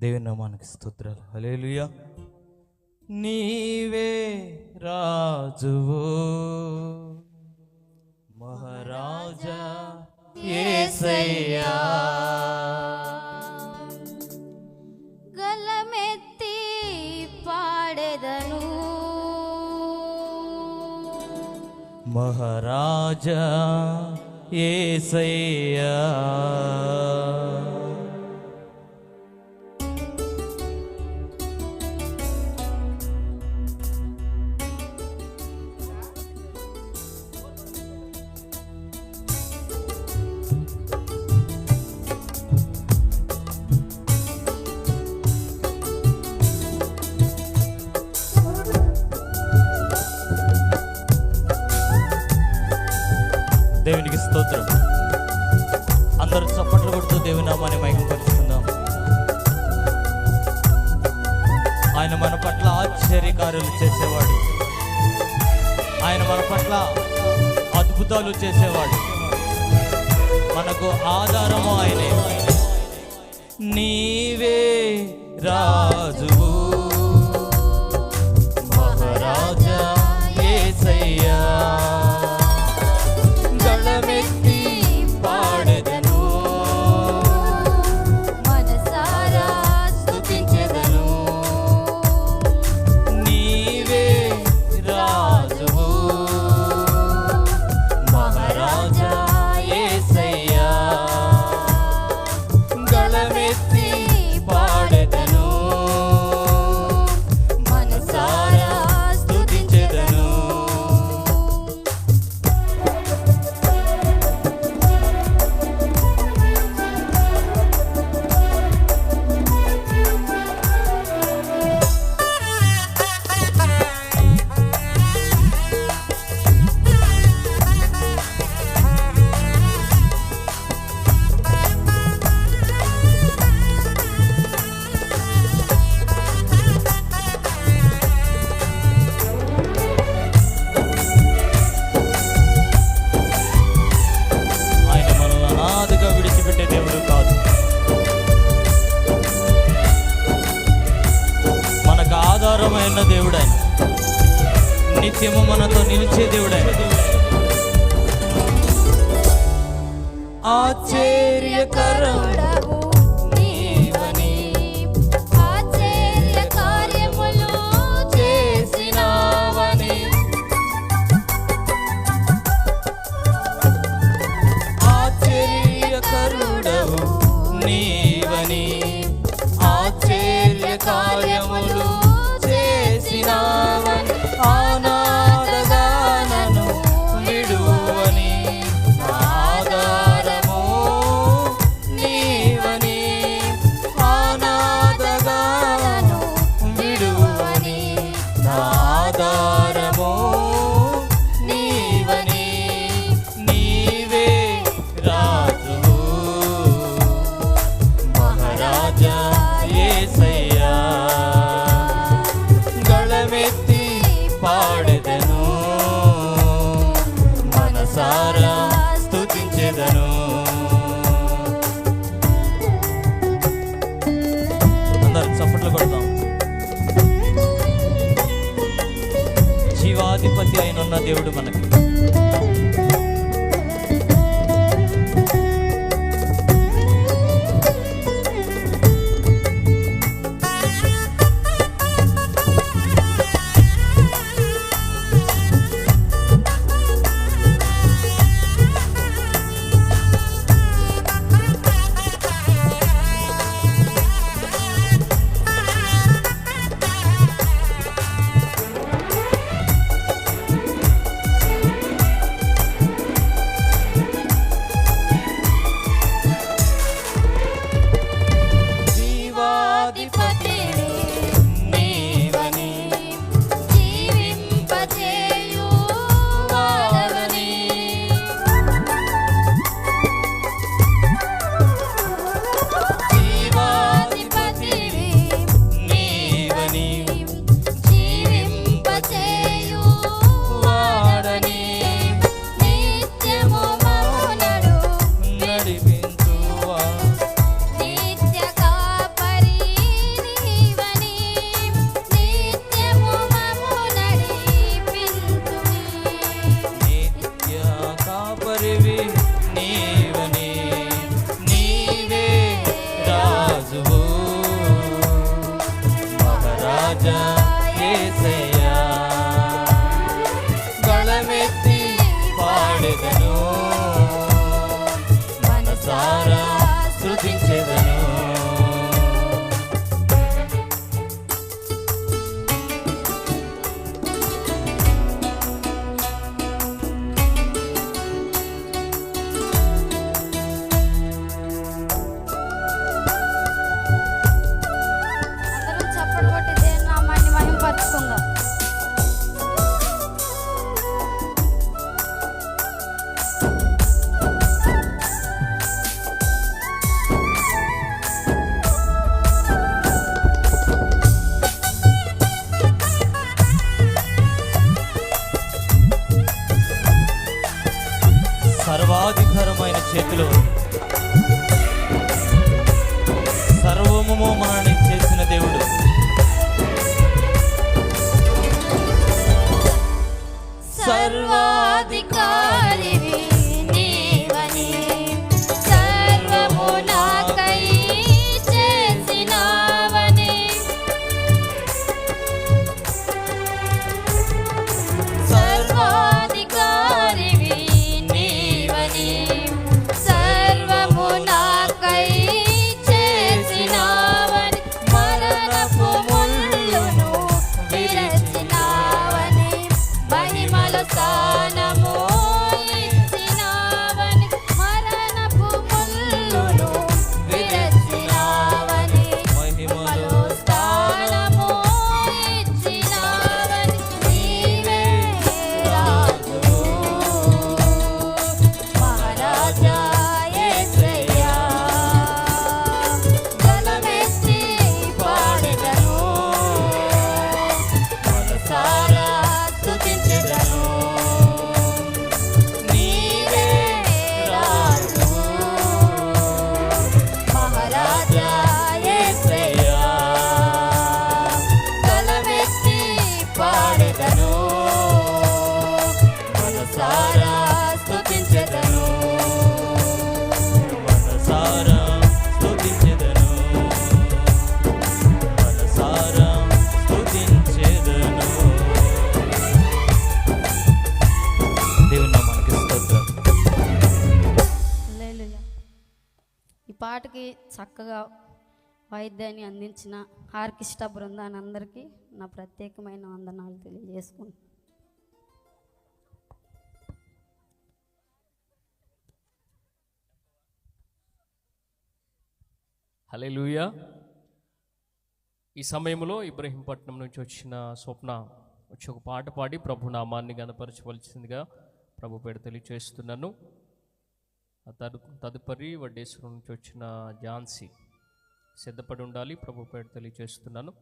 దేవుని నామానికి స్తోత్రాలు. హల్లెలూయా. నీవే రాజువు. మహారాజా యేసయ్యా గలమెత్తి పాడెదను. మహారాజా యేసయ్యా స్తోత్రం. అందరూ చప్పట్లు కొడుతూ దేవుని నామాన్ని మైకం పరుచుకుందాం ఆయన మన పట్ల ఆశ్చర్యకార్యాలు చేసేవాడు. ఆయన మన పట్ల అద్భుతాలు చేసేవాడు. మనకు ఆధారము ఆయనే. నీవే రాజువు. నిత్యము మనతో నిలిచే దేవుడే. అధిపతి అయిన దేవుడు మనకి. woman. చక్కగా వాయిద్యాన్ని అందించిన ఆర్కెస్ట్రా బృందాన్ని అందరికీ నా ప్రత్యేకమైన వందనాలు తెలియజేసుకుంటున్నాను. లూయా ఈ సమయంలో ఇబ్రహీంపట్నం నుంచి వచ్చిన స్వప్న వచ్చి ఒక పాట పాడి ప్రభు నామాన్ని గనపరచవలసిందిగా ప్రభు పేరు తెలియచేస్తున్నాను తదు తదుపరి వడ్డేశ్వరం నుంచి వచ్చిన ఝాన్సీ సిద్ధపడి ఉండాలి. ప్రభు పేరు తెలియచేస్తున్నాను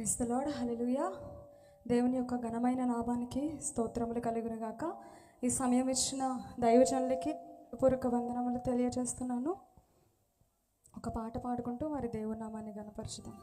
ప్రైస్ ద దేవుని యొక్క ఘనమైన నామానికి స్తోత్రములు కలుగును గాక ఈ సమయం ఇచ్చిన దైవజనులకి పూర్వక వందనములు తెలియజేస్తున్నాను. ఒక పాట పాడుకుంటూ వారి దేవుని నామాన్ని గనపరచుదాం